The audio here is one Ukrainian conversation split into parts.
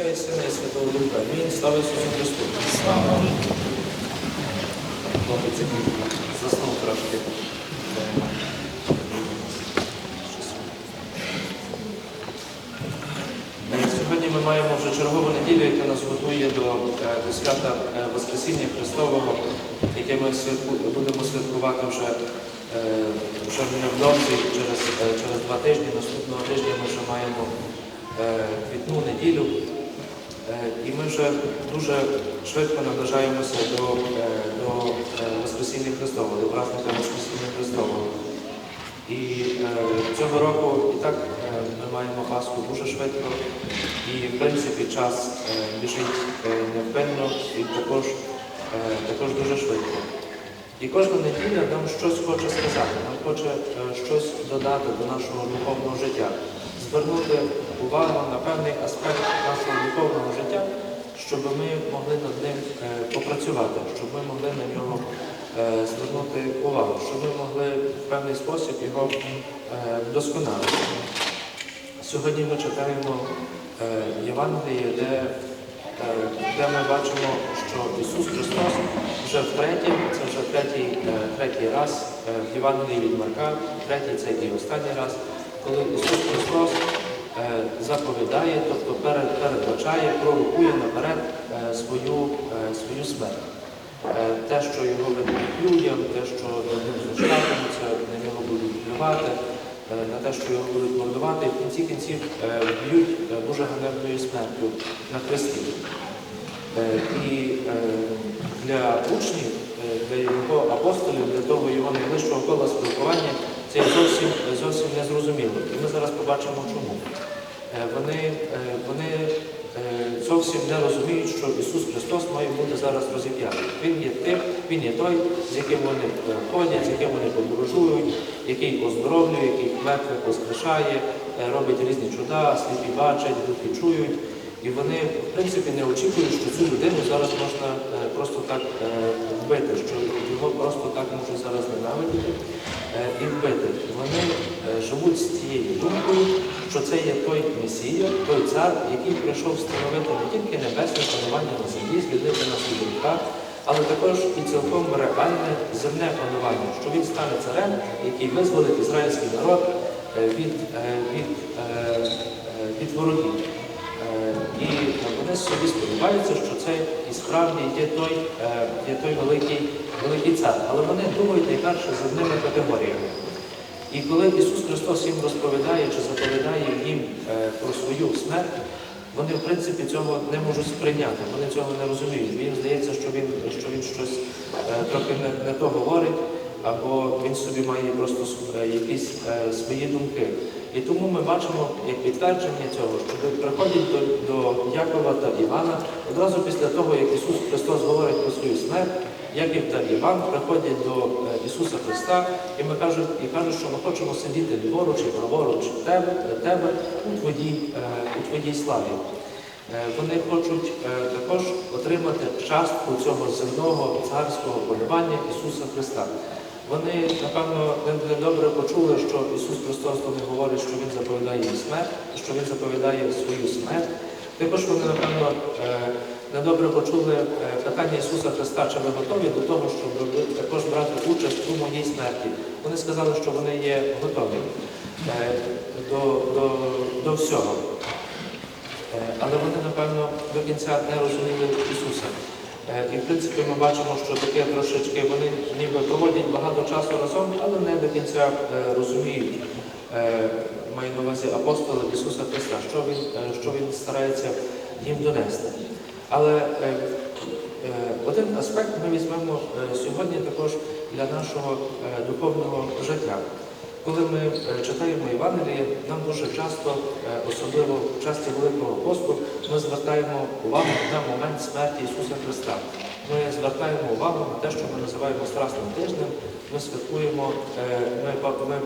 Святого Духа. Амінь. Слава Ісусу Христу. Хлопець, який заснув трошки. Е, Сьогодні ми маємо вже чергову неділю, яка нас готує до, е, до свята е, Воскресіння Христового, яке ми будемо святкувати вже, вже невдовзі, через, через два тижні. Наступного тижня ми вже маємо квітну неділю. І ми вже дуже швидко наближаємося до, е, до е, Воскресіння Христового, до праздника Воскресіння Христового. І е, цього року і так ми маємо Пасху дуже швидко, і в принципі час біжить невпинно кожна неділя нам щось хоче сказати, нам хоче е, щось додати до нашого духовного життя, звернути увагу на певний аспект нашого духовного життя, щоб ми могли над ним е, попрацювати, щоб ми могли на нього е, звернути увагу, щоб ми могли в певний спосіб його вдосконалити. Сьогодні ми читаємо Євангеліє, де, де ми бачимо, що Ісус Христос вже втретє, це третій, е, третій раз е, в Євангелії від Марка, третій це і останній раз, коли Ісус Христос е, заповідає, тобто передбачає, пророкує наперед свою, свою смерть. Те, що його видадуть людям, те, що ним на нього будуть плювати, е, на те, що його будуть мордувати, і в кінці кінців вб'ють е, дуже ганебною смертю на хресті. І для учнів, для його апостолів, для того його найближчого кола спілкування, це зовсім, зовсім незрозуміло. І ми зараз побачимо чому. Е, Вони, е, вони е, зовсім не розуміють, що Ісус Христос має бути зараз розіп'ятий. Він є тим, Він є той, з яким вони ходять, з яким вони подорожують, який оздоровлює, який мертвих воскрешає, робить різні чуда, сліпі бачать, глухі чують. І вони, в принципі, не очікують, що цю людину зараз можна е, просто так е, вбити, що його просто так можуть зараз ненавидіти е, і вбити. Вони живуть з цією думкою, що це є той Месія, той цар, який прийшов встановити не тільки небесне панування на землі, звільнити від гріха, але також і цілком реальне земне панування, що він стане царем, який визволить ізраїльський народ від, від, е, від ворогів. І вони собі сподіваються, що це і справді є той, е, є той великий, великий цар. Але вони думають найперше за одними категоріями. І коли Ісус Христос їм розповідає чи заповідає їм е, про свою смерть, вони в принципі цього не можуть сприйняти, вони цього не розуміють. Їм здається, що він, що він щось е, трохи не, не то говорить, або він собі має просто якісь свої думки. І тому ми бачимо як підтвердження цього, що приходять до, до Якова та Івана одразу після того, як Ісус Христос говорить про свою смерть, Яків та Іван приходять до е, Ісуса Христа і ми кажуть, і кажуть, що ми хочемо сидіти ліворуч і праворуч тебе, тебе у твоїй, е, у твоїй славі. Е, Вони хочуть також отримати частку цього земного царського полювання Ісуса Христа. Вони, напевно, не- недобре почули, що Ісус Христос до них говорить, що Він заповідає їм смерть, що Він заповідає свою смерть. Також вони, напевно, е, недобре почули е, питання Ісуса Христа, чи ви готові до того, щоб також брати участь у моїй смерті. Вони сказали, що вони є готові е, до, до, до всього. Але вони, напевно, до кінця не розуміли Ісуса. Е, І в принципі ми бачимо, що таке трошечки вони ніби проводять багато часу разом, але не до кінця е, розуміють, е, маю на увазі апостоли Ісуса Христа, що Він, що він старається їм донести. Але один аспект ми візьмемо сьогодні також для нашого духовного життя. Коли ми е, читаємо Євангеліє, нам дуже часто, е, особливо в часі Великого посту, ми звертаємо увагу на момент смерті Ісуса Христа. Ми звертаємо увагу на те, що ми називаємо Страсним тижнем. Ми святкуємо, е, ми, ми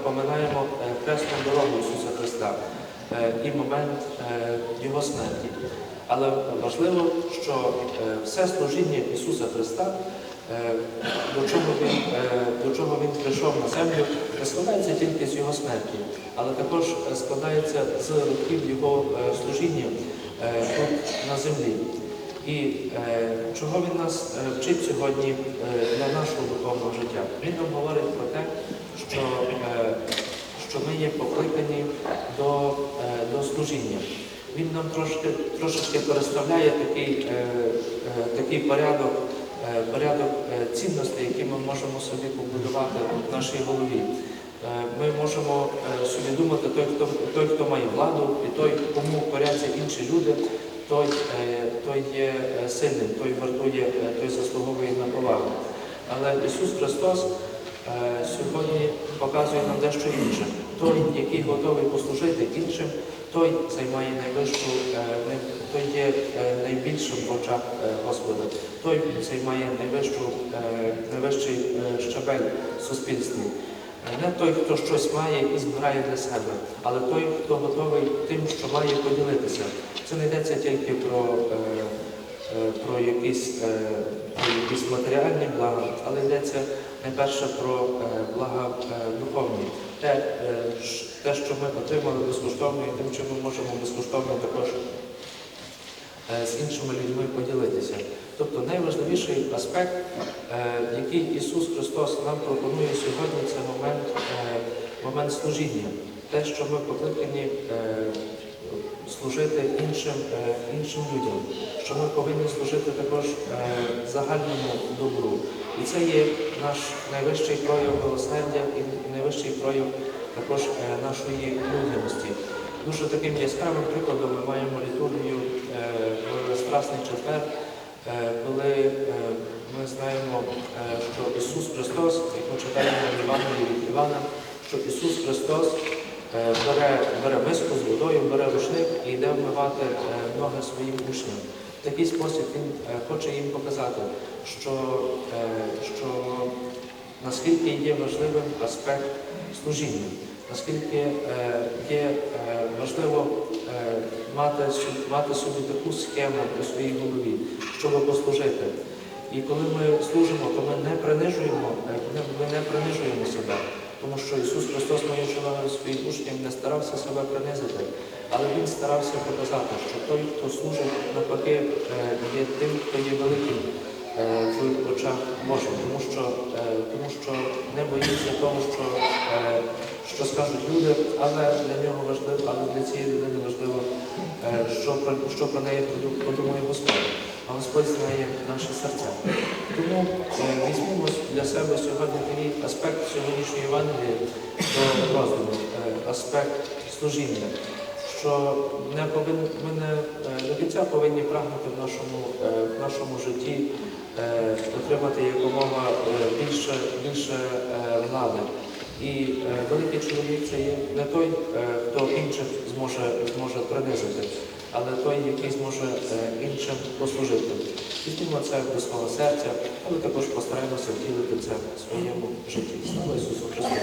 хресну дорогу Ісуса Христа і момент Його смерті. Але важливо, що все служіння Ісуса Христа до чого він, до чого він прийшов на землю, не складається тільки з його смерті, але також е, складається з років його е, служіння е, тут на землі. І чого він нас вчить сьогодні для нашого духовного життя? Він нам говорить про те, що, що ми є покликані до, до служіння. Він нам трошки, трошечки переставляє такий, такий порядок, порядок цінностей, які ми можемо собі побудувати в нашій голові. Е, Ми можемо е, собі думати, той, хто, той, хто має владу, і той, кому коряться інші люди, той, е, той є сильним, той вартує, той заслуговує на повагу. Але Ісус Христос сьогодні показує нам дещо інше. Той, який готовий послужити іншим, той займає найвищу, той є найбільшим в очах Господа, той займає найвищу, найвищий щабель в суспільстві. Не той, хто щось має і збирає для себе, але той, хто готовий тим, що має поділитися. Це не йдеться тільки про, е, е, про, якісь, е, якісь матеріальні блага, але йдеться найперше про е, блага е, духовні. Те, е, те, що ми отримали безкоштовно, і тим, чим ми можемо безкоштовно також е, з іншими людьми поділитися. Тобто найважливіший аспект, е, який Ісус Христос нам пропонує сьогодні, це момент, е, момент служіння. Те, що ми покликані е, служити іншим, іншим людям, що ми повинні служити також загальному добру. І це є наш найвищий прояв милосердя і найвищий прояв також нашої людяності. Дуже таким яскравим прикладом ми маємо літургію в Страсний четвер, коли е, ми знаємо, е, що Ісус Христос, як ми читаємо в Євангелії від Івана, що Ісус Христос е, бере, бере миску з водою, бере рушник і йде вмивати е, ноги своїм учням. В такий спосіб Він е, хоче їм показати, що, е, що наскільки є важливим аспект служіння, наскільки е, є е, важливо е, мати, мати собі таку схему у своїй голові, щоб послужити. І коли ми служимо, то ми не принижуємо, ми не принижуємо себе, тому що Ісус Христос, моїм шановним своїм учням, не старався себе принизити, але Він старався показати, що той, хто служить, навпаки, є тим, хто є великим в очах Божих, тому що, е, тому що не боїться того, що, е, що скажуть люди, але для нього важливо, але для цієї людини важливо, е, що про, що про неї подумає Господь. А Господь знає наші серця. Тому е, візьмемо для себе сьогодні аспект сьогоднішньої Євангелії до роздуму, е, аспект служіння що не повинні, ми не е, до кінця повинні прагнути в нашому, е, в нашому житті е, отримати якомога е, більше, більше е, влади. І е, великий чоловік це є не той, е, хто інших зможе, зможе принизити, але той, який зможе е, іншим послужити. Візьмімо це до свого серця, але також постараємося втілити це в своєму житті. Слава Ісусу Христу!